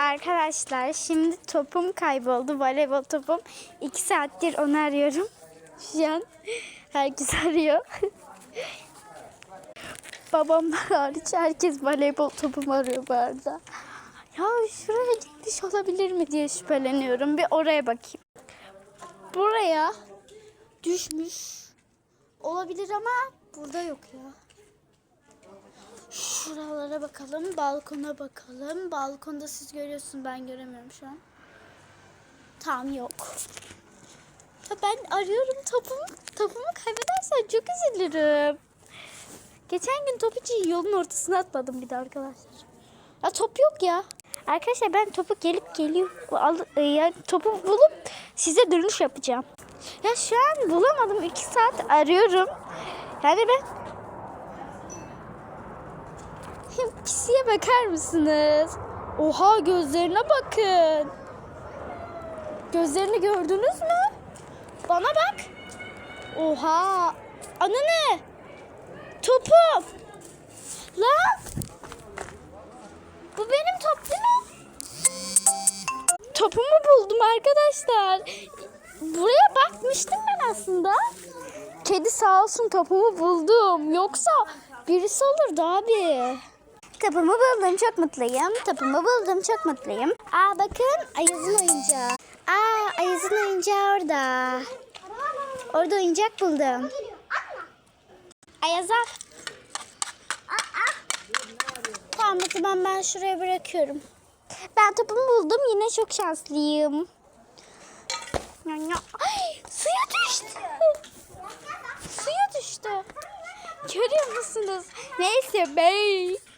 Arkadaşlar şimdi topum kayboldu. Voleybol topum. İki saattir onu arıyorum. Şu an herkes arıyor. Babam hariç herkes voleybol topumu arıyor bu arada. Ya şuraya gitmiş olabilir mi diye şüpheleniyorum. Bir oraya bakayım. Buraya düşmüş olabilir ama burada yok ya. Şuralara bakalım, balkona bakalım. Balkonda siz görüyorsun, ben göremiyorum şu an. Tam yok. Ya ben arıyorum topumu, topumu kaybedersen çok üzülürüm. Geçen gün topu için yolun ortasına atmadım bir de arkadaşlar. Ya top yok ya. Arkadaşlar ben topu gelip geliyor, al, e, yani topu bulup size dönüş yapacağım. Ya şu an bulamadım. iki saat arıyorum. Yani ben Pisiye bakar mısınız? Oha gözlerine bakın. Gözlerini gördünüz mü? Bana bak. Oha. Ana ne? Topum. Lan. Bu benim top değil mi? Topumu buldum arkadaşlar. Buraya bakmıştım ben aslında. Kedi sağ olsun topumu buldum. Yoksa birisi olurdu abi. Topumu buldum çok mutluyum. Topumu buldum çok mutluyum. Aa bakın Ayaz'ın oyuncağı. Aa Ayaz'ın oyuncağı orada. Orada oyuncak buldum. Ayaz al. Tamam o zaman ben şuraya bırakıyorum. Ben topumu buldum yine çok şanslıyım. Ay, suya düştü. Suya düştü. Görüyor musunuz? Neyse bey.